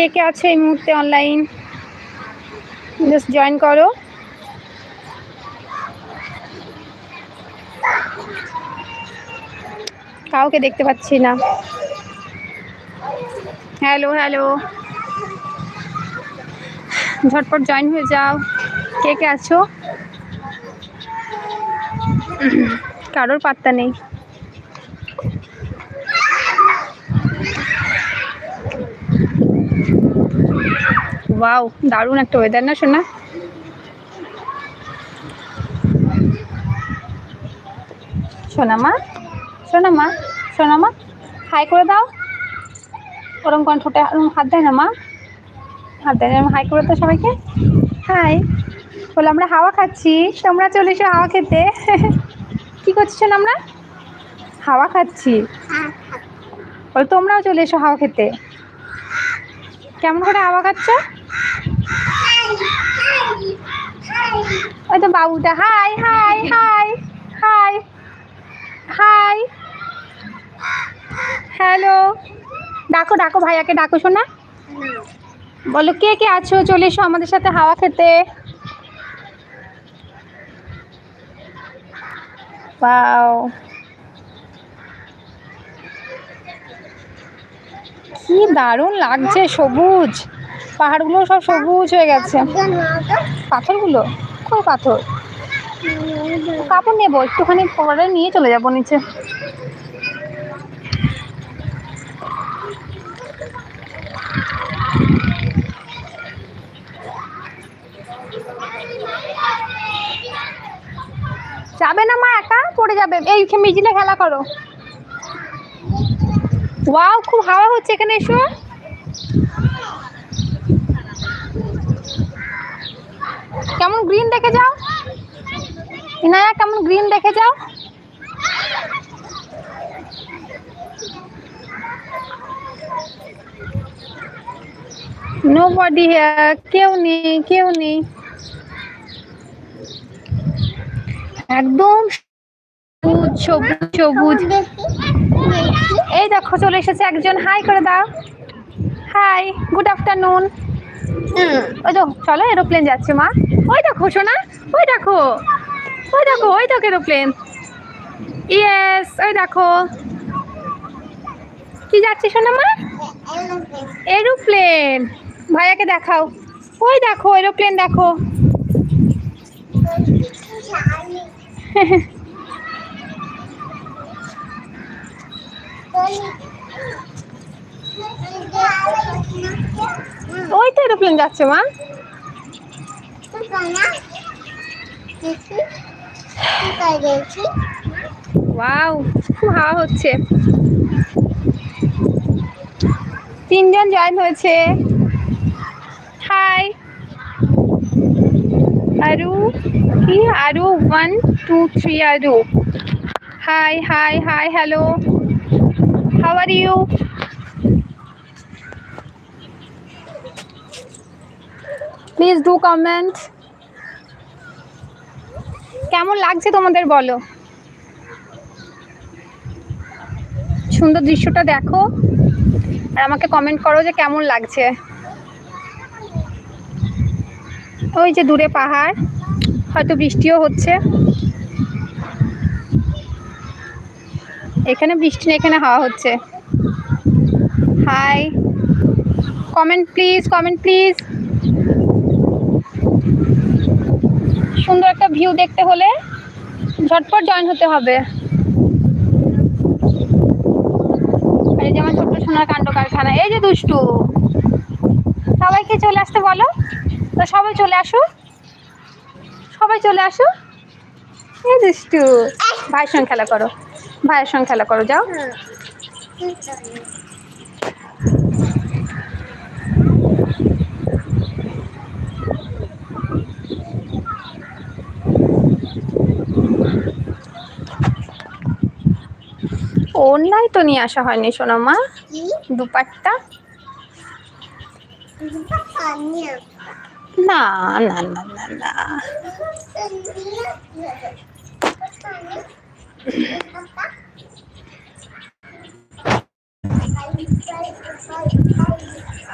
কে কে আছে এই মুহূর্তে অনলাইন জাস্ট জয়েন করো। কাউকে দেখতে পাচ্ছি না। হ্যালো হ্যালো ঝটপট জয়েন হয়ে যাও। কে কে আছো? কারোর পাত্তা নেই। ওয়াও দারুণ একটা ওয়েদার না শোনা সোনামা সোনামা সোনামা হাই করে দাও। ওরম কণ্ঠটা, ওরম হাত দেয় না মা? হাত দেয় না হাই করে দাও সবাইকে। হাই বলে আমরা হাওয়া খাচ্ছি, তোমরা চলে এসো হাওয়া খেতে। কি করছ আমরা? হাওয়া খাচ্ছি। বল তোমরাও চলে এসো হাওয়া খেতে। কেমন করে হাওয়া খাচ্ছ? ওই তো বাবুটা, hi hi hi hi hi. Hello. ডাকো ডাকো ভাইয়াকে, ডাকো শোনা বলো, কে কে আছো? চলে এসো আমাদের সাথে হাওয়া খেতে। পাও কি দারুণ লাগছে, সবুজ। পাহাড়গুলো সব সবুজ হয়ে গেছে। পাথরগুলো? কই পাথর? কাপড় নেব, একটুখানি পরে নিয়ে চলে যাব নিচে। যাবে না মা একা? পড়ে যাবে। এই মিজিলে খেলা করো। ওয়াও, খুব হাওয়া হচ্ছে এখানে এসো। কেমন গ্রিন দেখে যাও। ইনায়া, কেমন গ্রিন দেখে যাও। নো বডি কেউ নেই কেউ নেই। একদম সবুজ সবুজ সবুজ। এই দেখো, চলে এসেছে একজন। হাই করে দাও। হাই গুড আফটারনুন ওই তো চলো এরোপ্লেন যাচ্ছে মা। ওই দেখো শোনা ওই দেখো ওই দেখো ওই দেখো এরোপ্লেন ইয়েস ওই দেখো। কি যাচ্ছে শোনা মা? এরোপ্লেন ভাইয়াকে দেখাও। ওই দেখো এরোপ্লেন দেখো। ওই তো এরোপ্লেন যাচ্ছে, মা। ওয়াও, খুব হাওয়া হচ্ছে। তিনজন জয়েন হয়েছে। হাই। আরু, কি? Aru one two three Aru. Hi hi hi, hello. How are you please do comment কেমন লাগছে তোমাদের বলো? সুন্দর দৃশ্যটা দেখো আর আমাকে কমেন্ট করো যে কেমন লাগছে। ওই যে দূরে পাহাড়, হয়তো বৃষ্টিও হচ্ছে। এখানে বৃষ্টি নেই এখানে হাওয়া হচ্ছে। Hi comment please comment please সুন্দর একটা ভিউ দেখতে হলে ঝটপট জয়েন হতে হবে। এই যে আমার ছোট্ট সোনার কাণ্ড কারখানা, এই যে দুষ্টু। সবাইকে চলে আসতে বলো। তো সবাই চলে আসো। সবাই চলে আসো। এই দুষ্টু। ভাইয়ের সঙ্গে খেলা করো। ভাইয়ের সঙ্গে খেলা করো, যাও। ওনাই তো নিয়ে আসা হয়নি সোনামা দুপাট্টা। না না না না না।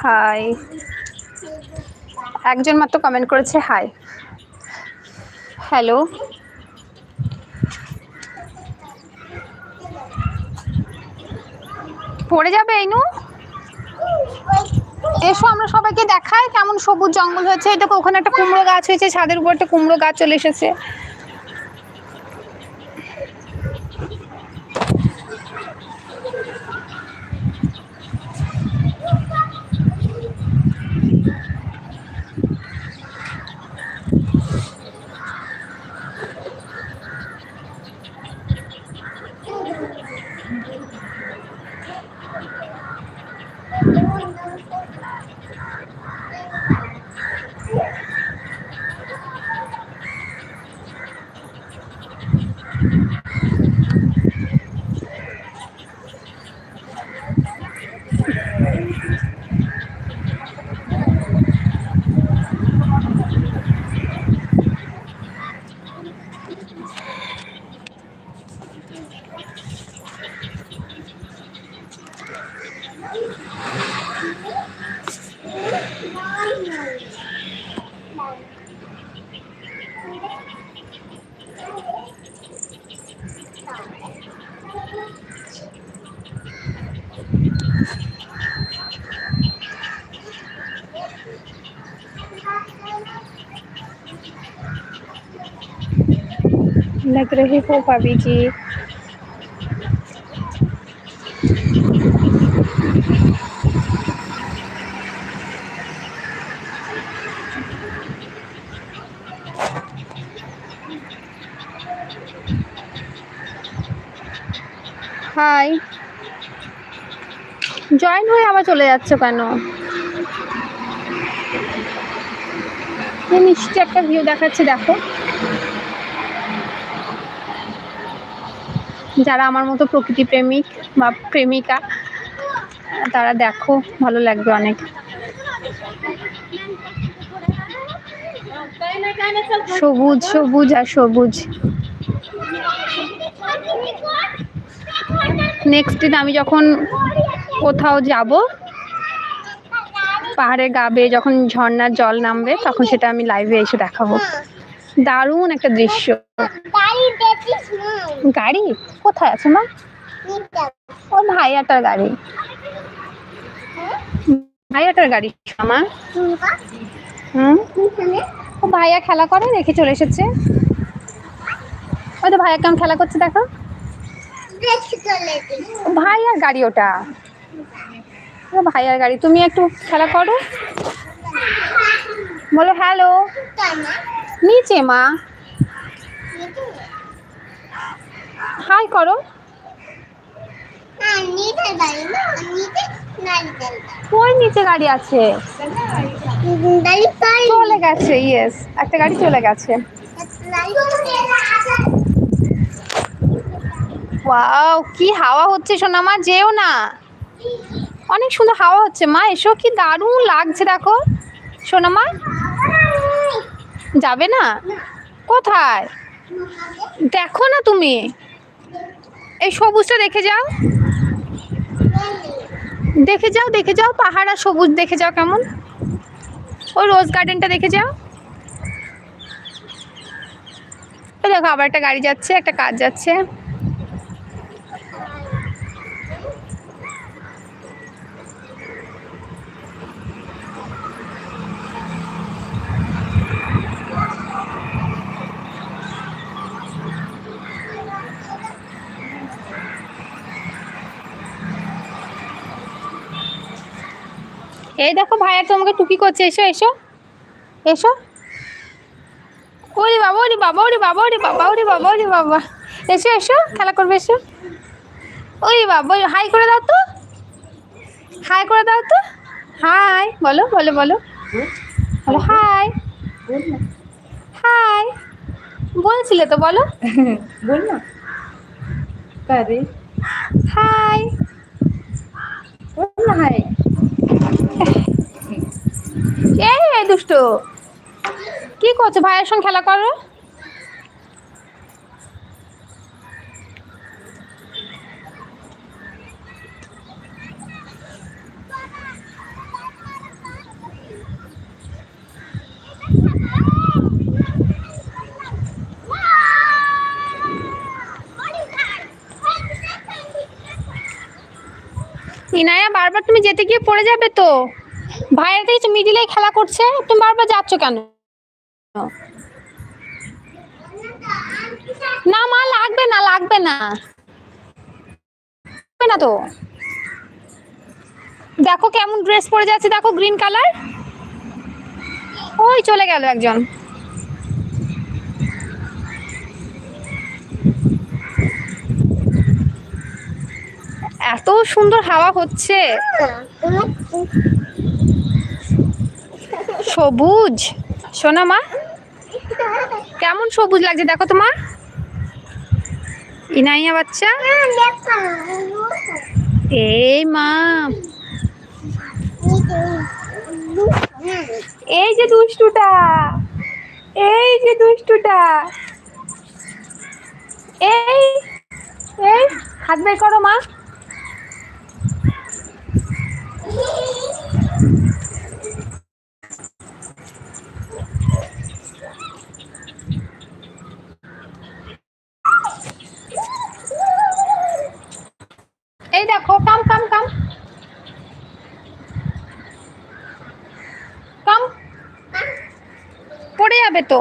হাই। একজন মাত্র কমেন্ট করেছে হাই। হ্যালো পড়ে যাবে এইনু এসো, আমরা সবাইকে দেখাই কেমন সবুজ জঙ্গল হয়েছে। এটা ওখানে একটা কুমড়ো গাছ হয়েছে, ছাদের উপর একটা কুমড়ো গাছ চলে এসেছে। लग रहे हो भाभी जी। হাই। জয়েন হয়ে আবার চলে যাচ্ছে কেন? মিষ্টি একটা ভিউ দেখাচ্ছে, দেখো। যারা আমার মতো প্রকৃতি প্রেমিক বা প্রেমিকা, তারা দেখো, ভালো লাগবে অনেক। সবুজ সবুজ আর সবুজ। নেক্সট দিন আমি যখন কোথাও যাব, পাহাড়ে গাবে যখন ঝর্ণার জল নামবে, তখন সেটা আমি লাইভে এসে দেখাবো। দারুণ একটা দৃশ্য। গাড়ি? কোথায় আছে, মা? ও ভাইয়াটার গাড়ি। ভাইয়াটার গাড়ি আমার ও ভাইয়া খেলা করে রেখে চলে এসেছে। ওই তো ভাইয়া কেমন খেলা করছে দেখো। ভাইয়ার গাড়ি ওটা। ভাইয়ার গাড়ি। তুমি একটু খেলা করো। বলো হ্যালো। নিচে মা। হাই করো। ওই নিচে গাড়ি আছে। চলে গেছে ইয়েস একটা গাড়ি চলে গেছে। ওয়াও কি হাওয়া হচ্ছে সোনা মা, যেও না। অনেক সুন্দর হাওয়া হচ্ছে মা, এসো কি দারুণ লাগছে দেখো। সোনা মা, যাবে না? কোথায়? দেখো না তুমি। এই সবুজটা দেখে যাও। দেখে যাও দেখে যাও, পাহাড় আর সবুজ দেখে যাও কেমন। ওই রোজ গার্ডেনটা দেখে যাও। দেখো, আবার একটা গাড়ি যাচ্ছে, একটা কাজ যাচ্ছে। দেখো ভাইয়া তোমাকে টুকি করছে এসো এসো। এসো। ওরে বাবা ওরে বাবা ওরে বাবা ওরে বাবা ওরে বাবা ওরে বাবা। এসো এসো খেলা করবে এসো। ওরে বাবা হাই করে দাও তো। হাই করে দাও তো। হাই বলো বলো বলো। বলো হাই। হাই। বলছিলে তো বলো। বল না। পারে হাই। না হাই। এই দুষ্টু, কি করছ? ভাইয়ের সঙ্গে খেলা করো। ইনায়া, বারবার তুমি যেতে গিয়ে পড়ে যাবে তো? ভাইয়ের দেখছি মিডিলে খেলা করছে, তুমি বারবার যাচ্ছ কেন? না মা, লাগবে না লাগবে না। লাগবে না তো। দেখো কেমন ড্রেস পরে যাচ্ছে, দেখো গ্রিন কালার ওই চলে গেল একজন। এত সুন্দর হাওয়া হচ্ছে। সবুজ। শোনা মা, কেমন সবুজ লাগছে দেখো তোমার। ইনাইয়া বাচ্চা। এই মা। এই যে দুষ্টুটা, এই যে দুষ্টুটা। এই এই, হাত বের করো মা এই দেখো কাম কাম কাম কাম পড়ে যাবে তো।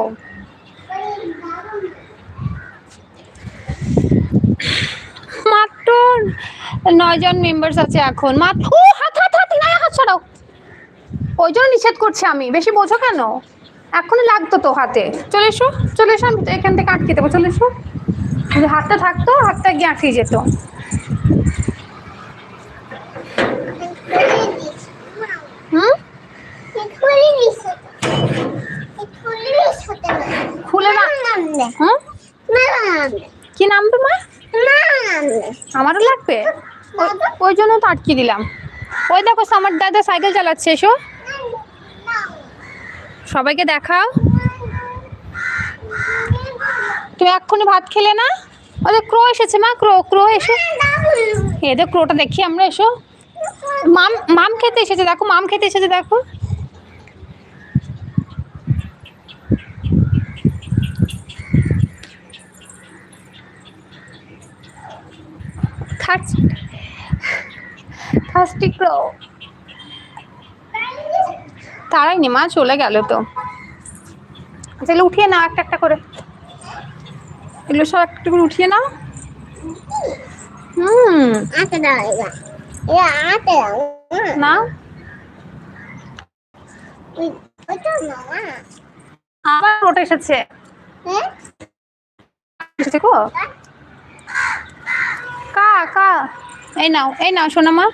মাত্র নয় জন মেম্বার্স আছে এখন। মাত্র ও, হাত হাত হাত না হাত ছাড়াও ওই জন্য নিষেধ করছি আমি। বেশি বোঝো কেন? এখনই লাগতো তো হাতে। চলে এসো চলে এসো, আমি এখান থেকে আটকে দেবো। চলে এসো। হাতটা থাকতো, হাতটা গিয়ে আটকে যেত। হুম? খুলে না কি নামবে মা আমারও লাগবে। ওই জন্য তো আটকে দিলাম। ওই দেখো আমার দাদা সাইকেল চালাচ্ছে এসো। সবাইকে দেখাও। তুমি এক্ষুনি ভাত খেলে না? ওদের ক্রো এসেছে মা ক্রো ক্রো এসো। এদের ক্রোটা দেখি আমরা এসো। মাম মাম খেতে এসেছে দেখো মাম খেতে এসেছে দেখো। ক্রো। তারাই নি মা চলে গেল তো। আচ্ছা উঠিয়ে নাও একটা একটা করে। এগুলো সব একটা করে উঠিয়ে নাও। হুম। না? আবার ওটা এসেছে। এসেছে গো? কা কা এই নাও এই নাও সোনা মা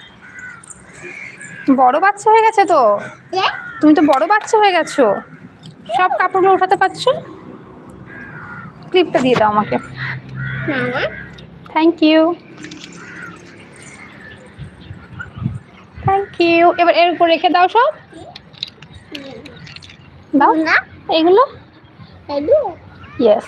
বড় বাচ্চা হয়ে গেছে তো? তুমি তো বড় বাচ্চা হয়ে গেছো। সব কাপড়গুলো উঠাতে পারছ? ক্লিপটা দিয়ে দাও আমাকে। থ্যাংক ইউ থ্যাংক ইউ এবার এর উপর রেখে দাও সব। দাও। এইগুলো? ইয়েস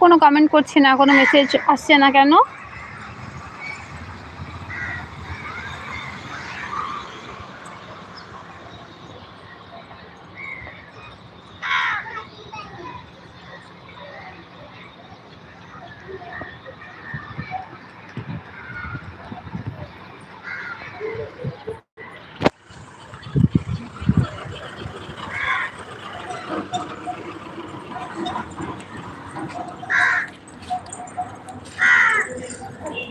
কোনো কমেন্ট করছে না কোনো মেসেজ আসছে না কেন?